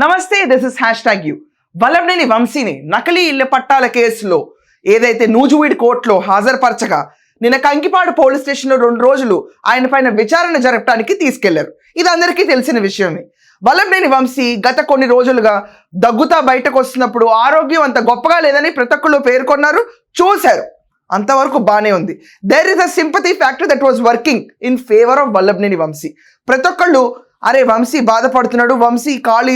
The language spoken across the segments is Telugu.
నమస్తే this is hashtag you Vallabhaneni వంశీని నకిలీ ఇళ్ళ పట్టాల కేసులో ఏదైతే నూజువీడి కోర్టులో హాజరుపరచగా నిన్న కంకిపాడు పోలీస్ స్టేషన్లో రెండు రోజులు ఆయన పైన విచారణ జరపడానికి తీసుకెళ్ళారు. ఇది అందరికీ తెలిసిన విషయమే. వల్లభనేని వంశీ గత కొన్ని రోజులుగా దగ్గుతా బయటకు వస్తున్నప్పుడు ఆరోగ్యం అంత గొప్పగా లేదని ప్రతి ఒక్కళ్ళు పేర్కొన్నారు చూశారు. అంతవరకు బాగానే ఉంది. There is a sympathy factor that was working in favour of Vallabhaneni Vamsi. ప్రతి ఒక్కళ్ళు అరే వంశీ బాధపడుతున్నాడు వంశీ కాలు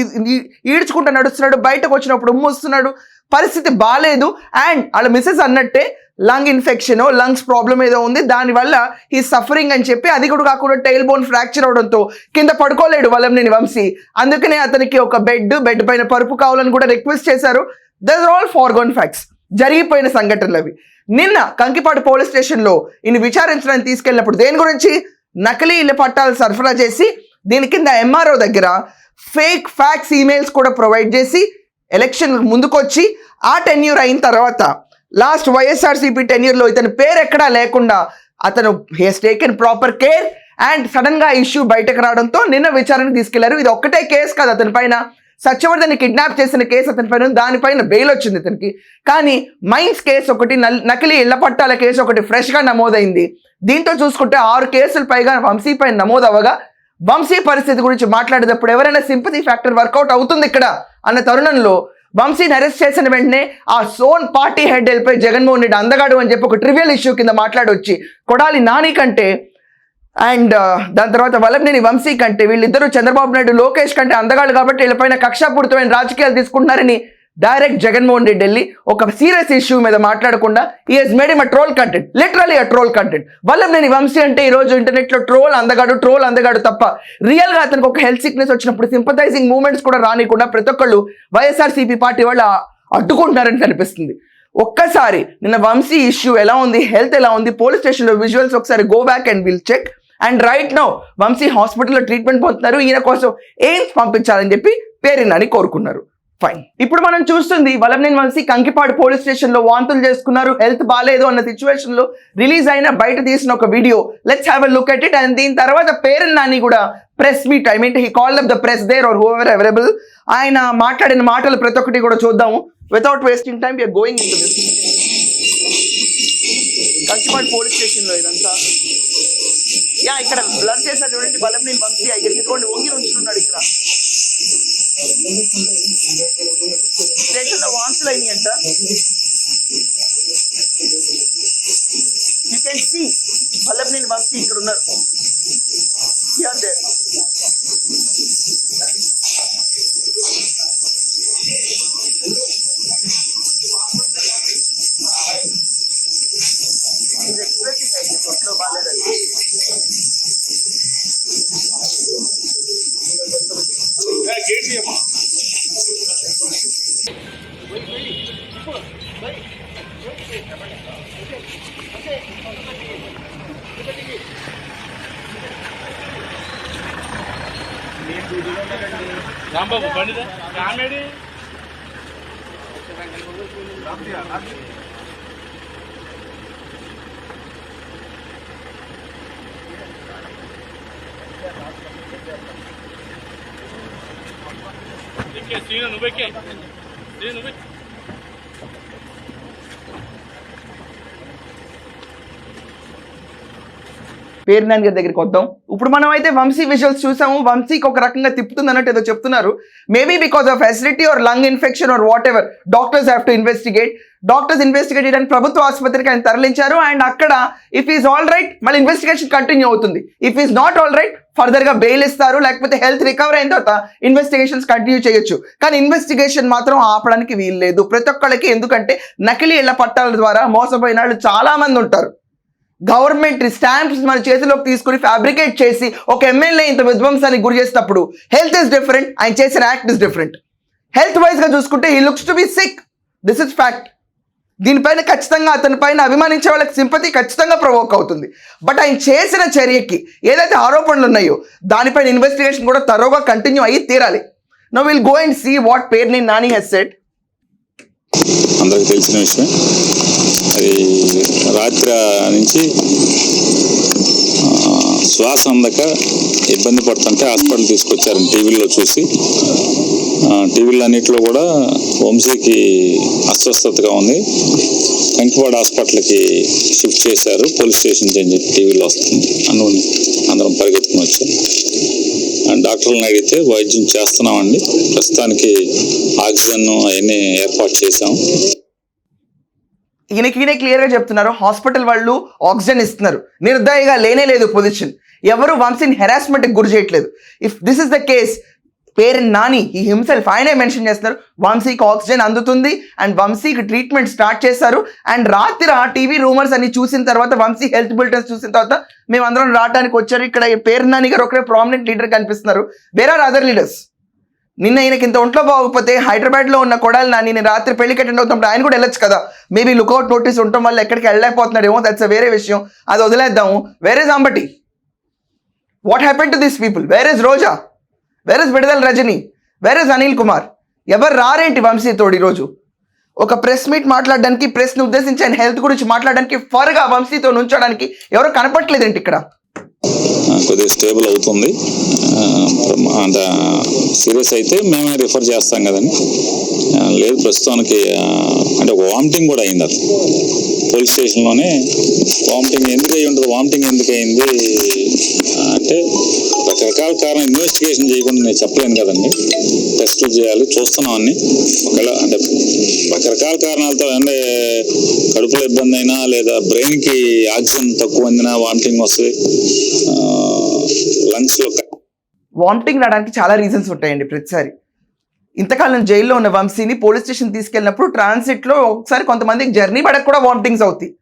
ఈడ్చుకుంటూ నడుస్తున్నాడు బయటకు వచ్చినప్పుడు ఉమ్మొస్తున్నాడు పరిస్థితి బాగాలేదు అండ్ వాళ్ళ మిస్సెస్ అన్నట్టే లంగ్ ఇన్ఫెక్షన్ లంగ్స్ ప్రాబ్లం ఏదో ఉంది దానివల్ల ఈ సఫరింగ్ అని చెప్పి అది కూడా కాకుండా టైల్ బోన్ ఫ్రాక్చర్ అవడంతో కింద పడుకోలేడు వాళ్ళం నేను వంశీ. అందుకనే అతనికి ఒక బెడ్ బెడ్ పైన పరుపు కావాలని కూడా రిక్వెస్ట్ చేశారు. దర్ ఆల్ ఫార్గోన్ ఫ్యాక్ట్స్ జరిగిపోయిన సంఘటనలు అవి నిన్న కంకిపాడు పోలీస్ స్టేషన్లో ఈయన విచారించడానికి తీసుకెళ్ళినప్పుడు దేని గురించి? నకిలీ ఇళ్ళ పట్టాలు సరఫరా చేసి దీని కింద ఎంఆర్ఓ దగ్గర ఫేక్ ఫ్యాక్స్ ఈమెయిల్స్ కూడా ప్రొవైడ్ చేసి ఎలక్షన్ ముందుకొచ్చి ఆ టెన్యూర్ అయిన తర్వాత లాస్ట్ వైఎస్ఆర్సీపీ టెన్యూర్లో ఇతని పేరు ఎక్కడా లేకుండా అతను he's taken proper care and సడన్గా ఇష్యూ బయటకు రావడంతో నిన్న విచారణకు తీసుకెళ్ళారు. ఇది ఒక్కటే కేసు కాదు అతని పైన. సత్యవర్ధన్ కిడ్నాప్ చేసిన కేసు అతని పైన దానిపైన బెయిల్ వచ్చింది ఇతనికి. కానీ మైన్స్ కేసు ఒకటి నల్- నకిలీ ఇళ్ళ పట్టాల కేసు ఒకటి ఫ్రెష్గా నమోదైంది. దీంతో చూసుకుంటే ఆరు కేసులు పైగా వంశీ పైన నమోదవగా వంశీ పరిస్థితి గురించి మాట్లాడేటప్పుడు ఎవరైనా సింపతి ఫ్యాక్టర్ వర్కౌట్ అవుతుంది ఇక్కడ అన్న తరుణంలో వంశీని అరెస్ట్ చేసిన వెంటనే ఆ సోన్ పార్టీ హెడ్ వెళ్ళిపోయి జగన్మోహన్ రెడ్డి అందగాడు అని చెప్పి ఒక ట్రివియల్ ఇష్యూ కింద మాట్లాడొచ్చి కొడాలి నాని కంటే అండ్ దాని తర్వాత వల్లభనేని వంశీ కంటే వీళ్ళిద్దరూ చంద్రబాబు నాయుడు లోకేష్ కంటే అందగాళ్ళు కాబట్టి వీళ్ళపైన కక్షాపూరితమైన రాజకీయాలు తీసుకుంటున్నారని డైరెక్ట్ జగన్మోహన్ రెడ్డి వెళ్ళి ఒక సీరియస్ ఇష్యూ మీద మాట్లాడకుండా ఈ he's made him a troll content literally a troll content వల్ల నేను వంశీ అంటే ఈ రోజు ట్రోల్ అందగాడు ట్రోల్ అందగాడు తప్ప రియల్గా అతనికి ఒక హెల్త్ సిక్నెస్ వచ్చినప్పుడు సింపథైజింగ్ మూమెంట్స్ కూడా రానికుండా ప్రతి ఒక్కళ్ళు వైఎస్ఆర్సీపీ పార్టీ వాళ్ళు అడ్డుకుంటున్నారని కనిపిస్తుంది. ఒక్కసారి నిన్న వంశీ ఇష్యూ ఎలా ఉంది హెల్త్ ఎలా ఉంది పోలీస్ స్టేషన్లో విజువల్స్ ఒకసారి go back and will check and right no Vamsi హాస్పిటల్లో ట్రీట్మెంట్ పొందుతున్నారు ఈయన కోసం ఎయిమ్స్ పంపించాలని చెప్పి పేరినని కోరుకున్నారు. ఫైన్ ఇప్పుడు మనం చూస్తుంది వలంనేని వంశీ కంకిపాడు పోలీస్ స్టేషన్లో వాంతులు చేసుకున్నారు. హెల్త్ బాగాలేదు అన్న సిచ్యువేషన్లో రిలీజ్ అయిన బయట తీసిన ఒక video. Let's have look at it and దీని తర్వాత పేరెన్ నాని కూడా press meet I mean he call up the press there are whoever available ఆయన మాట్లాడిన మాటలు ప్రతి ఒక్కటి కూడా చూద్దాము. Without wasting time you're going in this Kankipadu police స్టేషన్లో ఇదంతా. యా ఇక్కడ బ్లర్ చేశారు చూడండి బలం నేను వంశీ. ఇక్కడ ఇదిగోండి వంగి ఉంచుతున్నాడు ఇక్కడ. స్టేషన్లో వాన్సులు అయినాయి అంట యూ కెన్ సీ వల్లభ్ నేను వంశీ ఇక్కడ ఉన్నారు రాంబాబు బండిదా కామెడీ సీను నువ్వెక్కే సీను పేరు నాని గారి దగ్గరికి వద్దాం. ఇప్పుడు మనం అయితే వంశీ విజువల్స్ చూసాము. వంశీకి ఒక రకంగా తిప్పుతుంది అన్నట్టు ఏదో చెప్తున్నారు. Maybe because of facility or lung infection or whatever doctors have to investigate doctors investigate చేయడానికి ప్రభుత్వ ఆసుపత్రికి ఆయన తరలించారు. అండ్ అక్కడ ఇఫ్ ఈస్ ఆల్ రైట్ మళ్ళీ ఇన్వెస్టిగేషన్ కంటిన్యూ అవుతుంది. If is not all right ఫర్దర్గా బెయిల్ ఇస్తారు. లేకపోతే హెల్త్ రికవర్ అయిన తర్వాత ఇన్వెస్టిగేషన్స్ కంటిన్యూ చేయొచ్చు. కానీ ఇన్వెస్టిగేషన్ మాత్రం ఆపడానికి వీల్లేదు ప్రతి ఒక్కళ్ళకి ఎందుకంటే నకిలీ ఇళ్ళ పట్టాల ద్వారా మోసపోయిన వాళ్ళు చాలా మంది ఉంటారు. గవర్నమెంట్ స్టాంప్స్ మన చేతిలోకి తీసుకుని ఫ్యాబ్రికేట్ చేసి ఒక ఎమ్మెల్యే ఇంత విధ్వంసానికి గురి చేసినప్పుడు హెల్త్ ఇస్ డిఫరెంట్ ఆయన చేసిన యాక్ట్ ఇస్ డిఫరెంట్. హెల్త్ వైజ్గా చూసుకుంటే ఈ looks to be sick. This is fact దీనిపైన ఖచ్చితంగా అతని పైన అభిమానించే వాళ్ళకి సింపతి ఖచ్చితంగా ప్రవోక్ అవుతుంది. బట్ ఆయన చేసిన చర్యకి ఏదైతే ఆరోపణలు ఉన్నాయో దానిపైన ఇన్వెస్టిగేషన్ కూడా తరోగా కంటిన్యూ అయ్యి తీరాలి. No will go and see what Perni నేను నాని హెస్ సెట్ అందరికి తెలిసిన విషయం. అది రాత్రి నుంచి శ్వాస అందక ఇబ్బంది పడుతుంటే హాస్పిటల్ తీసుకొచ్చారు టీవీలో చూసి. టీవీలు అన్నింటిలో కూడా వంశీకి అస్వస్థతగా ఉంది. కంకివాడ హాస్పిటల్కి షిఫ్ట్ చేశారు. పోలీస్ స్టేషన్కి అని చెప్పి టీవీలో వస్తుంది. అని అందరం పరిగెత్తుకుని వచ్చాం. డాక్టర్లను అడిగితే వైద్యం చేస్తున్నామండి. ప్రస్తుతానికి ఆక్సిజన్ అవన్నీ ఏర్పాటు చేశాం. ఈయనకి ఈయన క్లియర్గా చెప్తున్నారు హాస్పిటల్ వాళ్ళు ఆక్సిజన్ ఇస్తున్నారు. నిర్దయగా లేనే లేదు పొజిషన్ ఎవరు వంశీని హెరాస్మెంట్కి గురి చేయట్లేదు. If this is the case Perni Nani ఈ హిమ్సెల్ఫ్ ఆయనే మెన్షన్ చేస్తున్నారు వంశీకి ఆక్సిజన్ అందుతుంది అండ్ వంశీకి ట్రీట్మెంట్ స్టార్ట్ చేశారు అండ్ రాత్రి ఆ టీవీ రూమర్స్ అన్ని చూసిన తర్వాత వంశీ హెల్త్ బులెటిన్స్ చూసిన తర్వాత మేము అందరం రావడానికి వచ్చారు. ఇక్కడ పేరు నాని గారు ఒకరే ప్రామినెంట్ లీడర్ కనిపిస్తున్నారు. వేర్ ఆర్ అదర్ లీడర్స్ నిన్న ఈయనకి ఇంత ఒంట్లో బాగోకపోతే హైదరాబాద్లో ఉన్న కొడాలి నాని నేను రాత్రి పెళ్ళికి అటెండ్ అవుతున్నప్పుడు ఆయన కూడా వెళ్ళొచ్చు కదా. మేబీ లుకౌట్ నోటీస్ ఉండటం వల్ల ఎక్కడికి వెళ్ళలేకపోతున్నాడేమో దట్స్ వేరే విషయం. అది వదిలేద్దాము. వేరే Ambati what happen to this people where is Roja where is Vidadala Rajini where is Anil Kumar ఎవరు రారేంటి వంశీతోడు ఈరోజు? ఒక ప్రెస్ మీట్ మాట్లాడడానికి ప్రెస్ని ఉద్దేశించి ఆయన హెల్త్ గురించి మాట్లాడడానికి ఫర్గా వంశీతో నుంచోడానికి ఎవరో కనపట్లేదేంటి ఇక్కడ? కొద్దిగా స్టేబుల్ అవుతుంది. అంత సీరియస్ అయితే మేమే రిఫర్ చేస్తాం కదండి. లేదు ప్రస్తుతానికి అంటే ఒక వామిటింగ్ కూడా అయింది అది. పోలీస్ స్టేషన్లోనే వామిటింగ్ ఎందుకు అయి ఉంటుంది వామిటింగ్ ఎందుకు అయింది అంటే రకరకాల కారణం ఇన్వెస్టిగేషన్ చేయకుండా నేను చెప్పలేను కదండి. టెస్టులు చేయాలి చూస్తున్నాం అన్ని. ఒకవేళ అంటే రకరకాల కారణాలతో అంటే కడుపులో ఇబ్బంది అయినా లేదా బ్రెయిన్కి ఆక్సిజన్ తక్కువ అందినా వామిటింగ్ వస్తుంది లంగ్స్లో వామిటింగ్ రావడానికి చాలా రీజన్స్ ఉంటాయండి ప్రతిసారి. ఇంతకాలం జైల్లో ఉన్న వంశీని పోలీస్ స్టేషన్ తీసుకెళ్ళినప్పుడు ట్రాన్సిట్లో ఒకసారి కొంతమందికి జర్నీ పడక కూడా వామిటింగ్స్ అవుతాయి.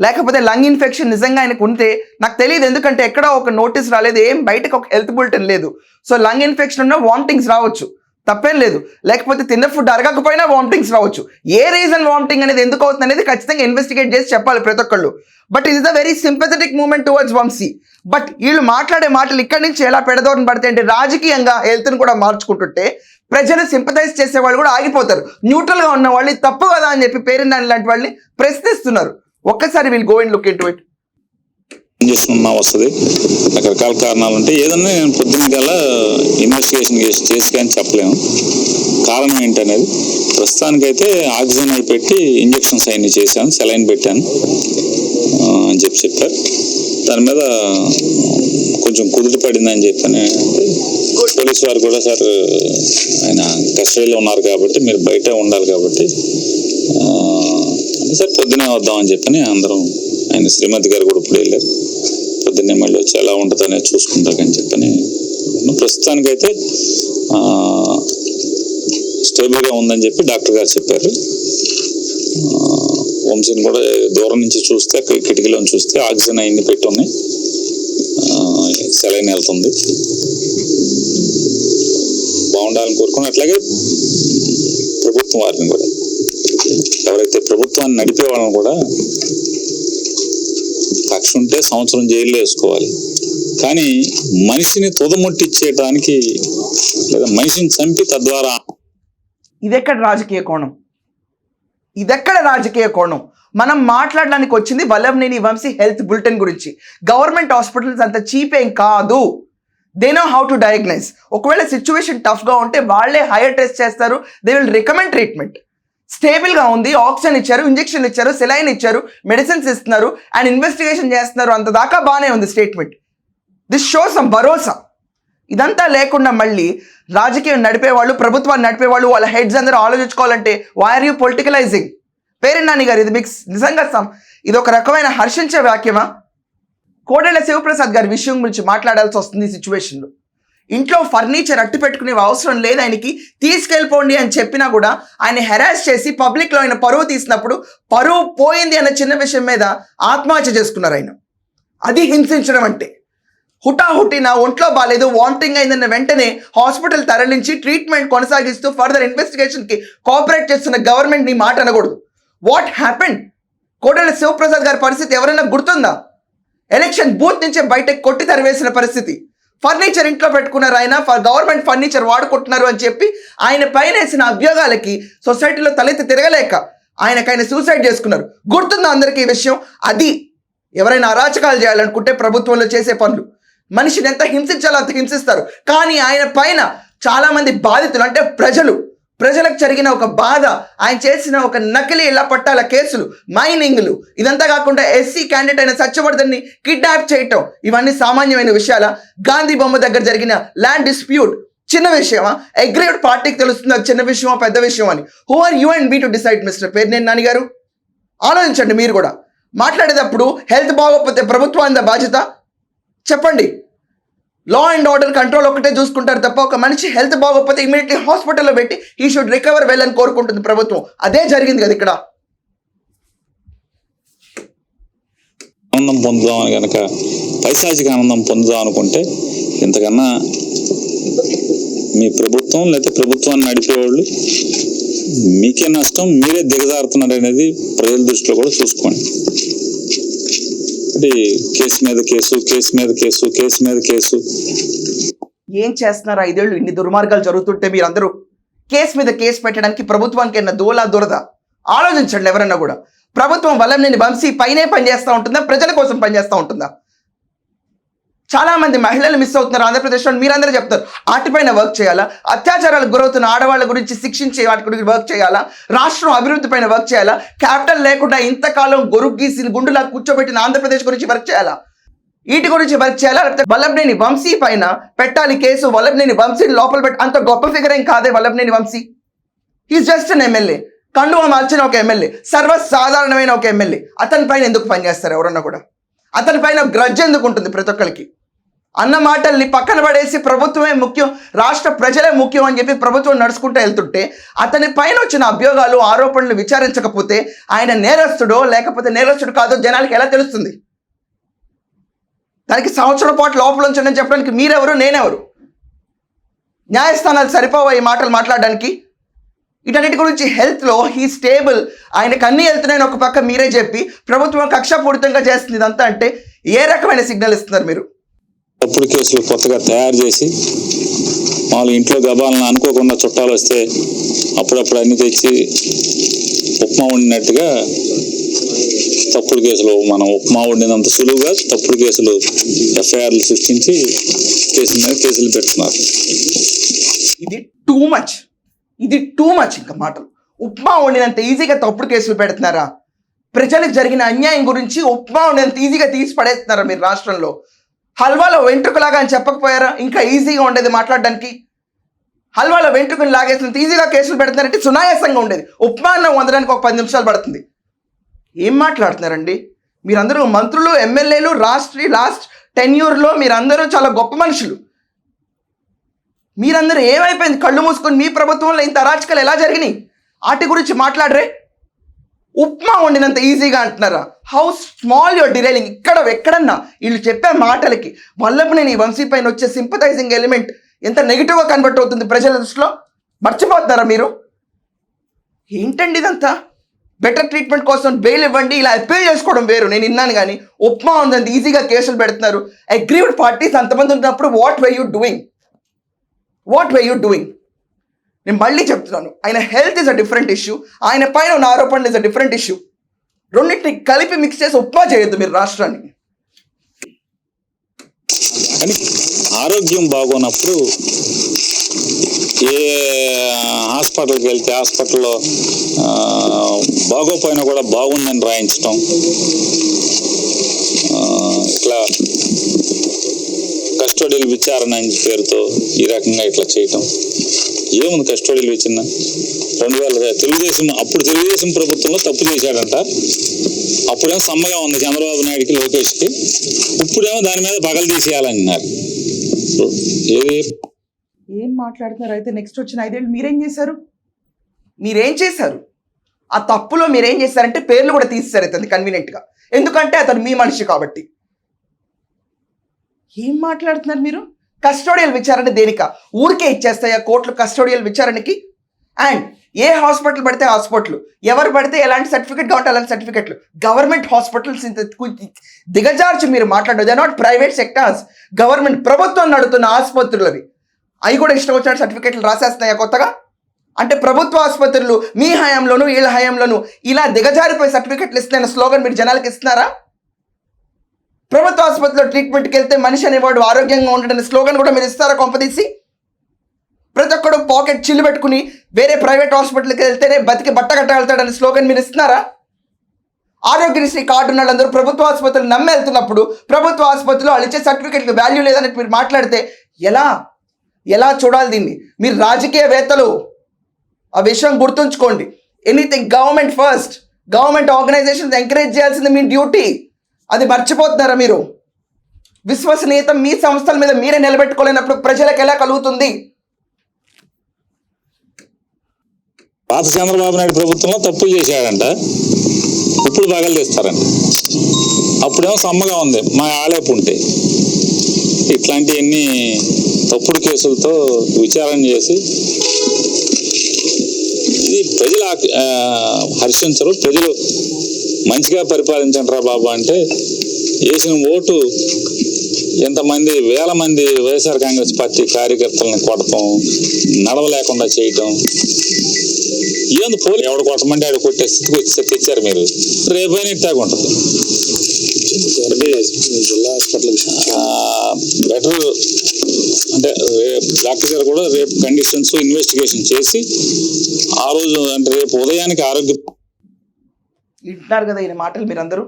లేకపోతే లంగ్ ఇన్ఫెక్షన్ నిజంగా ఆయనకు ఉంటే నాకు తెలియదు ఎందుకంటే ఎక్కడ ఒక నోటీస్ రాలేదు ఏం బయటకు ఒక హెల్త్ బులెటిన్ లేదు. సో లంగ్ ఇన్ఫెక్షన్ ఉన్న వామిటింగ్స్ రావచ్చు తప్పేం లేదు. లేకపోతే తిన్న ఫుడ్ అరగకపోయినా వామిటింగ్స్ రావచ్చు. ఏ రీజన్ వామిటింగ్ అనేది ఎందుకు అవుతుంది అనేది ఖచ్చితంగా ఇన్వెస్టిగేట్ చేసి చెప్పాలి ప్రతి ఒక్కళ్ళు. బట్ ఇది the very sympathetic moment towards Vamsi. But వీళ్ళు మాట్లాడే మాటలు ఇక్కడి నుంచి ఎలా పెడదోరని పడితే అంటే రాజకీయంగా హెల్త్ని కూడా మార్చుకుంటుంటే ప్రజలు సింపథైజ్ చేసే వాళ్ళు కూడా ఆగిపోతారు. న్యూట్రల్గా ఉన్న వాళ్ళు తప్పు కదా అని చెప్పి పేరెంట్ లాంటి వాళ్ళని ప్రశ్నిస్తున్నారు. ఒక్కసారి వీళ్ళు go and look into it చేసుకున్నా వస్తుంది. రకరకాల కారణాలు ఉంటాయి ఏదన్నా నేను పొద్దున్న గల ఇన్వెస్టిగేషన్ చేసి చేసి కానీ చెప్పలేము. కారణం ఏంటనేది? ప్రస్తుతానికైతే ఆక్సిజన్ అయి పెట్టి ఇంజెక్షన్స్ అయిన చేశాను సెలైన్ పెట్టాను. అని చెప్పి చెప్పారు. దాని మీద కొంచెం కుదుట పడిందని చెప్పాను. పోలీస్ వారు కూడా సార్ ఆయన కస్టడీలో ఉన్నారు కాబట్టి మీరు బయట ఉండాలి కాబట్టి సార్ పొద్దునే వద్దామని చెప్పని అందరం ఆయన శ్రీమతి గారు కూడా ఇప్పుడు వెళ్ళారు. పొద్దున్నే మళ్ళీ వచ్చి ఎలా ఉంటుందనే అనేది చూసుకుంటాకని చెప్పని ప్రస్తుతానికైతే స్టేబుల్గా ఉందని చెప్పి డాక్టర్ గారు చెప్పారు. వంశీని కూడా దూరం నుంచి చూస్తే అక్కడ కిటికీలో చూస్తే ఆక్సిజన్ అయింది పెట్టి ఉన్నాయి సెలైన్ వెళ్తుంది. బాగుండాలని కోరుకుని అట్లాగే ప్రభుత్వం వారిని కూడా. ఎవరైతే ప్రభుత్వాన్ని నడిపే వాళ్ళని కూడా కక్ష ఉంటే సంవత్సరం జైల్లో వేసుకోవాలి. కానీ మనిషిని తుదముట్టిచ్చేయటానికి లేదా మనిషిని చంపి తద్వారా ఇదెక్కడ రాజకీయ కోణం? ఇదెక్కడ రాజకీయ కోణం? మనం మాట్లాడడానికి వచ్చింది వల్లభనేని వంశీ హెల్త్ బులెటిన్ గురించి. గవర్నమెంట్ హాస్పిటల్స్ అంత చీప్ ఏం కాదు. They know how to diagnose ఒకవేళ సిచ్యువేషన్ టఫ్గా ఉంటే వాళ్ళే హైయర్ టెస్ట్ చేస్తారు. దే విల్ రికమెండ్ ట్రీట్మెంట్ స్టేబుల్గా ఉంది. ఆక్సిజన్ ఇచ్చారు ఇంజెక్షన్ ఇచ్చారు సెలైన్ ఇచ్చారు మెడిసిన్స్ ఇస్తున్నారు అండ్ ఇన్వెస్టిగేషన్ చేస్తున్నారు. అంత దాకా బాగానే ఉంది స్టేట్మెంట్. దిస్ షో సమ్ భరోసా. ఇదంతా లేకుండా మళ్ళీ రాజకీయం నడిపేవాళ్ళు ప్రభుత్వాన్ని నడిపేవాళ్ళు వాళ్ళ హెడ్స్ అందరూ ఆలోచించుకోవాలంటే వై ఆర్ యూ పొలిటికలైజింగ్ పేరెంట్ నాని గారు ఇది మీకు నిజంగా సమ్ ఇది ఒక రకమైన హర్షించే వాక్యమా? కోడెల శివప్రసాద్ గారి విషయం గురించి మాట్లాడాల్సి వస్తుంది ఈ సిచ్యువేషన్లో ఇంట్లో ఫర్నిచర్ అట్టు పెట్టుకునే అవసరం లేదు ఆయనకి తీసుకెళ్ళిపోండి అని చెప్పినా కూడా ఆయన హెరాస్ చేసి పబ్లిక్లో ఆయన పరువు తీసినప్పుడు పరువు పోయింది అన్న చిన్న విషయం మీద ఆత్మహత్య చేసుకున్నారు ఆయన. అది హింసించడం అంటే. హుటాహుటి నా ఒంట్లో బాగాలేదు వామిటింగ్ అయిందన్న వెంటనే హాస్పిటల్ తరలించి ట్రీట్మెంట్ కొనసాగిస్తూ ఫర్దర్ ఇన్వెస్టిగేషన్కి కోఆపరేట్ చేస్తున్న గవర్నమెంట్ నీ మాట అనకూడదు. వాట్ హ్యాపెండ్ కోడెల శివప్రసాద్ గారి పరిస్థితి ఎవరైనా గుర్తుందా? ఎలక్షన్ బూత్ నుంచే బయటకు కొట్టి తరివేసిన పరిస్థితి. ఫర్నిచర్ ఇంట్లో పెట్టుకున్నారు ఆయన ఫర్ గవర్నమెంట్ ఫర్నిచర్ వాడుకుంటున్నారు అని చెప్పి ఆయన పైన వేసిన అభ్యోగాలకి సొసైటీలో తలెత్తి తిరగలేక ఆయనకైనా సూసైడ్ చేసుకున్నారు. గుర్తుందా అందరికీ ఈ విషయం? అది ఎవరైనా అరాచకాలు చేయాలనుకుంటే ప్రభుత్వంలో చేసే పనులు. మనిషిని ఎంత హింసించాలో అంత హింసిస్తారు. కానీ ఆయన పైన చాలామంది బాధితులు అంటే ప్రజలు ప్రజలకు జరిగిన ఒక బాధ ఆయన చేసిన ఒక నకిలీ ఇళ్ళ పట్టాల కేసులు మైనింగ్లు ఇదంతా కాకుండా ఎస్సీ క్యాండిడేట్ అయిన సత్యవర్ధన్ని కిడ్నాప్ చేయటం ఇవన్నీ సామాన్యమైన విషయాల? గాంధీ బొమ్మ దగ్గర జరిగిన ల్యాండ్ డిస్ప్యూట్ చిన్న విషయమా? అగ్రేడ్ పార్టీకి తెలుస్తుంది? అది చిన్న విషయమా? పెద్ద విషయం అని. Who are you and be to decide mister Perni Nani గారు? ఆలోచించండి మీరు కూడా. మాట్లాడేటప్పుడు హెల్త్ బాగోకపోతే ప్రభుత్వం బాధ్యత? చెప్పండి. లా అండ్ ఆర్డర్ కంట్రోల్ ఒకటే చూసుకుంటారు తప్ప ఒక మనిషి హెల్త్ బాగోకపోతే ఇమీడియట్లీ హాస్పిటల్లో పెట్టి ఈ షుడ్ రికవర్ వెల్ అని కోరుకుంటుంది ప్రభుత్వం. అదే జరిగింది కదా ఇక్కడ. ఆనందం పొందుదామని కనుక పైశాచిక ఆనందం పొందుదాం అనుకుంటే ఇంతకన్నా మీ ప్రభుత్వం లేకపోతే ప్రభుత్వాన్ని నడిపేవాళ్ళు మీకే నష్టం మీరే దిగజారుతున్నారు అనేది ప్రజల దృష్టిలో కూడా చూసుకోండి. ఒకటి కేసు మీద కేసు కేసు మీద కేసు కేసు మీద కేసు. ఏం చేస్తున్నారు? ఐదేళ్ళు ఇన్ని దుర్మార్గాలు జరుగుతుంటే మీరందరూ కేసు మీద కేసు పెట్టడానికి ప్రభుత్వానికి ఏమైనా దూలా దురద? ఆలోచించండి ఎవరన్నా కూడా. ప్రభుత్వం వల్ల నేను వంశీ పైనే పనిచేస్తూ ఉంటుందా? ప్రజల కోసం పనిచేస్తూ ఉంటుందా? చాలామంది మహిళలు మిస్ అవుతున్నారు ఆంధ్రప్రదేశ్లో మీరందరూ చెప్తారు. వాటిపైన వర్క్ చేయాలా? అత్యాచారాలకు గురవుతున్న ఆడవాళ్ళ గురించి శిక్షించే వాటి గురించి వర్క్ చేయాలా? రాష్ట్రం అభివృద్ధి పైన వర్క్ చేయాలా? క్యాపిటల్ లేకుండా ఇంతకాలం గొరుగు గీసి గుండులా కూర్చోబెట్టిన ఆంధ్రప్రదేశ్ గురించి వర్క్ చేయాలా? వీటి గురించి వర్క్ చేయాలా? లేకపోతే వల్లభనేని వంశీ పైన పెట్టాలి కేసు వల్లభనేని వంశీని లోపల పెట్టి అంత గొప్ప ఫిగర్ ఏం కాదే Vallabhaneni Vamsi? Is just an MLA కండువా మార్చిన ఒక ఎమ్మెల్యే సర్వసాధారణమైన ఒక ఎమ్మెల్యే అతని పైన ఎందుకు పనిచేస్తారు ఎవరన్నా కూడా? అతని పైన గ్రజ్ ఎందుకు ఉంటుంది ప్రతి ఒక్కరికి? అన్న మాటల్ని పక్కన పడేసి ప్రభుత్వమే ముఖ్యం రాష్ట్ర ప్రజలే ముఖ్యం అని చెప్పి ప్రభుత్వం నడుచుకుంటూ వెళ్తుంటే అతని పైన వచ్చిన అభ్యోగాలు ఆరోపణలు విచారించకపోతే ఆయన నేరస్తుడో లేకపోతే నేరస్తుడు కాదో జనాలకి ఎలా తెలుస్తుంది? దానికి సంవత్సరం పాటు లోపల ఉంచండి చెప్పడానికి మీరెవరు నేనెవరు? న్యాయస్థానాలు సరిపోవా ఈ మాటలు మాట్లాడడానికి? వీటన్నిటి గురించి హెల్త్లో హీ స్టేబుల్ ఆయనకు అన్ని వెళ్తున్నాయని ఒక పక్క మీరే చెప్పి ప్రభుత్వం కక్షపూరితంగా చేస్తుంది ఇదంతా అంటే ఏ రకమైన సిగ్నల్ ఇస్తున్నారు మీరు? తప్పుడు కేసులు కొత్తగా తయారు చేసి వాళ్ళు ఇంట్లో గబాలను అనుకోకుండా చుట్టాలు వస్తే అప్పుడప్పుడు అన్ని తెచ్చి ఉప్మా వండినట్టుగా తప్పుడు కేసులు మనం ఉప్మా వండినంత సులువుగా తప్పుడు కేసులు ఎఫ్ఐఆర్లు సృష్టించి కేసుల మీద కేసులు పెడుతున్నారు. ఇది టూ మచ్ ఇది టూ మచ్ ఇంకా మాటలు. ఉప్మా వండినంత ఈజీగా తప్పుడు కేసులు పెడుతున్నారా? ప్రజలకు జరిగిన అన్యాయం గురించి ఉప్మా వండినంత ఈజీగా తీసి పడేస్తున్నారా మీరు రాష్ట్రంలో? హల్వాలో వెంట్రుకలాగా అని చెప్పకపోయారా? ఇంకా ఈజీగా ఉండేది మాట్లాడడానికి? హల్వాలో వెంట్రుకలు లాగేసినంత ఈజీగా కేసులు పెడుతున్నారంటే సునాయాసంగా ఉండేది. ఉప్మా అన్నం వందడానికి ఒక పది నిమిషాలు పడుతుంది. ఏం మాట్లాడుతున్నారండి? మీరందరూ మంత్రులు ఎమ్మెల్యేలు రాష్ట్రీ లాస్ట్ టెన్యూర్లో మీరందరూ చాలా గొప్ప మనుషులు. మీరందరూ ఏమైపోయింది? కళ్ళు మూసుకొని మీ ప్రభుత్వంలో ఇంత అరాచకాలు ఎలా జరిగినాయి? వాటి గురించి మాట్లాడరే. ఉప్మా వండినంత ఈజీగా అంటున్నారా? హౌ స్మాల్ యువర్ డిరైలింగ్ ఇక్కడ ఎక్కడన్నా వీళ్ళు చెప్పే మాటలకి వల్లభనేని ఈ వంశీ పైన వచ్చే సింపథైజింగ్ ఎలిమెంట్ ఎంత నెగిటివ్గా కన్వర్ట్ అవుతుంది ప్రజల దృష్టిలో? మర్చిపోతున్నారా మీరు? ఏంటండి ఇదంతా? బెటర్ ట్రీట్మెంట్ కోసం బెయిల్ ఇవ్వండి ఇలా అప్పీల్ చేసుకోవడం వేరు. నేను విన్నాను కానీ ఉప్మా ఉందంత ఈజీగా కేసులు పెడుతున్నారు. అగ్రీవ్డ్ పార్టీస్ అంతమంది ఉన్నప్పుడు what why you doing what way you doing నేను మళ్ళీ చెప్తున్నాను. ఆయన health is a different issue ఆయన పైన ఉన్న ఆరోపణలు ఇస్ అ డిఫరెంట్ ఇష్యూ రెండింటిని కలిపి మిక్స్ చేసి ఉప్మా చేయొద్దు మీరు రాష్ట్రాన్ని ఆరోగ్యం బాగోనప్పుడు ఏ హాస్పిటల్కి వెళ్తే హాస్పిటల్లో బాగోపోయినా కూడా బాగుందని రాయించడం ఇట్లా కస్టోడియల్ విచారణ అని పేరుతో ఈ రకంగా ఇట్లా చేయటం. ఏముంది కస్టోడియల్ విచారణ? రెండు వేల తెలుగుదేశం అప్పుడు తెలుగుదేశం ప్రభుత్వంలో తప్పు చేశాడంట. అప్పుడేమో సమ్మగా ఉంది చంద్రబాబు నాయుడుకి లోకేష్కి. ఇప్పుడేమో దాని మీద పగలు తీసేయాలన్నారు. ఏది? ఏం మాట్లాడుతున్నారు? అయితే నెక్స్ట్ వచ్చిన ఐదేళ్ళు మీరేం చేశారు? మీరేం చేశారు? ఆ తప్పులో మీరేం చేశారంటే పేర్లు కూడా తీసేశారు అతను కన్వీనియంట్గా ఎందుకంటే అతను మీ మనిషి కాబట్టి. ఏం మాట్లాడుతున్నారు మీరు? కస్టోడియల్ విచారణ దేనిక? ఊరికే ఇచ్చేస్తాయా కోర్టులు కస్టోడియల్ విచారణకి? అండ్ ఏ హాస్పిటల్ పడితే హాస్పిటల్ ఎవరు పడితే ఎలాంటి సర్టిఫికెట్ కావాలంటే అలాంటి సర్టిఫికెట్లు గవర్నమెంట్ హాస్పిటల్స్ దిగజార్చి మీరు మాట్లాడదు they not private sectors government ప్రభుత్వం నడుతున్న ఆసుపత్రులు అవి అవి కూడా ఇష్టం వచ్చిన సర్టిఫికెట్లు రాసేస్తున్నాయా కొత్తగా? అంటే ప్రభుత్వ ఆసుపత్రులు మీ హయాంలోను వీళ్ళ హయాంలోను ఇలా దిగజారిపోయి సర్టిఫికెట్లు ఇస్తున్న స్లోగన్ మీరు జనాలకు ఇస్తున్నారా? ప్రభుత్వ ఆసుపత్రిలో ట్రీట్మెంట్కి వెళ్తే మనిషి అనేవాడు ఆరోగ్యంగా ఉండడం స్లోగన్ కూడా మీరు ఇస్తారా కొంపదీసి పాకెట్ చిల్లు పెట్టుకుని వేరే ప్రైవేట్ హాస్పిటల్కి వెళ్తేనే బతికి బట్ట కట్టగలుగుతాడని స్లోగన్ మీరు ఇస్తున్నారా? ఆరోగ్యశ్రీ కార్డు ఉన్న వాళ్ళందరూ ప్రభుత్వ ఆసుపత్రులు నమ్మి వెళ్తున్నప్పుడు ప్రభుత్వ ఆసుపత్రిలో వాళ్ళు ఇచ్చే సర్టిఫికేట్కి వాల్యూ లేదని మీరు మాట్లాడితే ఎలా? ఎలా చూడాలి దీన్ని? మీరు రాజకీయవేత్తలు. ఆ విషయం గుర్తుంచుకోండి. Anything government first government organisations encourage చేయాల్సింది మీ డ్యూటీ అది మర్చిపోతున్నారా మీరు? విశ్వసనీయత మీ సంస్థల మీద మీరే నిలబెట్టుకోలేనప్పుడు ప్రజలకు ఎలా కలుగుతుంది? పాత చంద్రబాబు నాయుడు ప్రభుత్వంలో తప్పులు చేశాడంట. ఇప్పుడు పగలు చేస్తారంట అప్పుడేమో సమ్మగా ఉంది. మా ఆలేపు ఉంటే. ఇట్లాంటివన్నీ తప్పుడు కేసులతో విచారణ చేసి ఇది ప్రజలు హర్షించరు. ప్రజలు మంచిగా పరిపాలించండి రా బాబు అంటే వేసిన ఓటు ఎంతమంది వేల మంది వైఎస్ఆర్ కాంగ్రెస్ పార్టీ కార్యకర్తలను కొడతాం నడవలేకుండా చేయటం ఏంది పోలీ? ఎవడు కొట్టమంటే ఆడు కొట్టే స్థితికి వచ్చి తెచ్చారు మీరు. రేపైనా ఇట్టాగా ఉంటుంది. జిల్లా హాస్పిటల్ బెటర్ అంటే రేపు డాక్టర్ గారు కూడా రేపు కండిషన్స్ ఇన్వెస్టిగేషన్ చేసి ఆ రోజు అంటే రేపు ఉదయానికి ఆరోగ్య వింటున్నారు కదా ఈయన మాటలు మీరందరూ?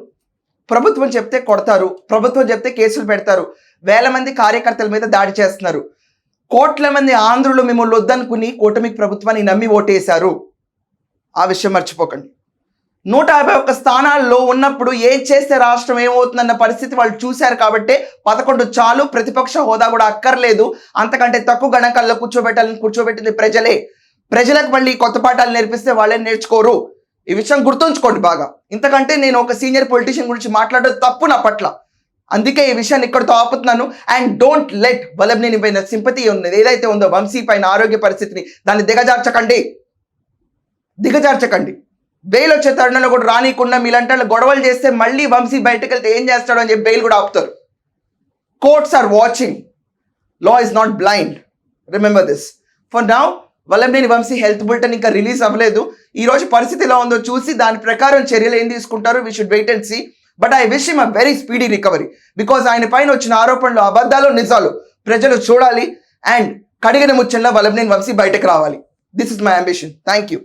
ప్రభుత్వం చెప్తే కొడతారు ప్రభుత్వం చెప్తే కేసులు పెడతారు వేల మంది కార్యకర్తల మీద దాడి చేస్తున్నారు. కోట్ల మంది ఆంధ్రులు మిమ్మల్ని వద్దనుకుని కూటమి ప్రభుత్వాన్ని నమ్మి ఓటేశారు. ఆ విషయం మర్చిపోకండి. నూట యాభై ఒక్క స్థానాల్లో ఉన్నప్పుడు ఏం చేస్తే రాష్ట్రం ఏమవుతుందన్న పరిస్థితి వాళ్ళు చూశారు కాబట్టి పదకొండు చాలు ప్రతిపక్ష హోదా కూడా అక్కర్లేదు. అంతకంటే తక్కువ గణకాల్లో కూర్చోబెట్టాలని కూర్చోబెట్టింది ప్రజలే. ప్రజలకు మళ్ళీ కొత్త పాఠాలు నేర్పిస్తే వాళ్ళే నేర్చుకోరు. ఈ విషయం గుర్తుంచుకోండి బాగా. ఇంతకంటే నేను ఒక సీనియర్ పొలిటీషియన్ గురించి మాట్లాడడం తప్పు నా పట్ల. అందుకే ఈ విషయాన్ని ఇక్కడితో ఆపుతున్నాను. అండ్ డోంట్ లెట్ వలభనేని పైన సింపతి ఉన్నది. ఏదైతే ఉందో వంశీ పైన ఆరోగ్య పరిస్థితిని దాన్ని దిగజార్చకండి. దిగజార్చకండి. బెయిల్ వచ్చే తరుణంలో కూడా రానికుండా మీలంటే గొడవలు చేస్తే మళ్ళీ వంశీ బయటకు వెళ్తే ఏం చేస్తాడో అని చెప్పి బెయిల్ కూడా ఆపుతారు. Courts are watching law is not blind remember this for now Vallabhaneni Vamsi health bulletin ఇంకా రిలీజ్ అవ్వలేదు. ఈ రోజు పరిస్థితి ఎలా ఉందో చూసి దాని ప్రకారం చర్యలు ఏం తీసుకుంటారో? We should wait and see but I wish him a very speedy recovery because ఆయన పైన వచ్చిన ఆరోపణలు అబద్ధాలు నిజాలు ప్రజలు చూడాలి. అండ్ కడిగిన ముచ్చల్లో వల్లభనేని వంశీ బయటకు రావాలి. This is my ambition thank you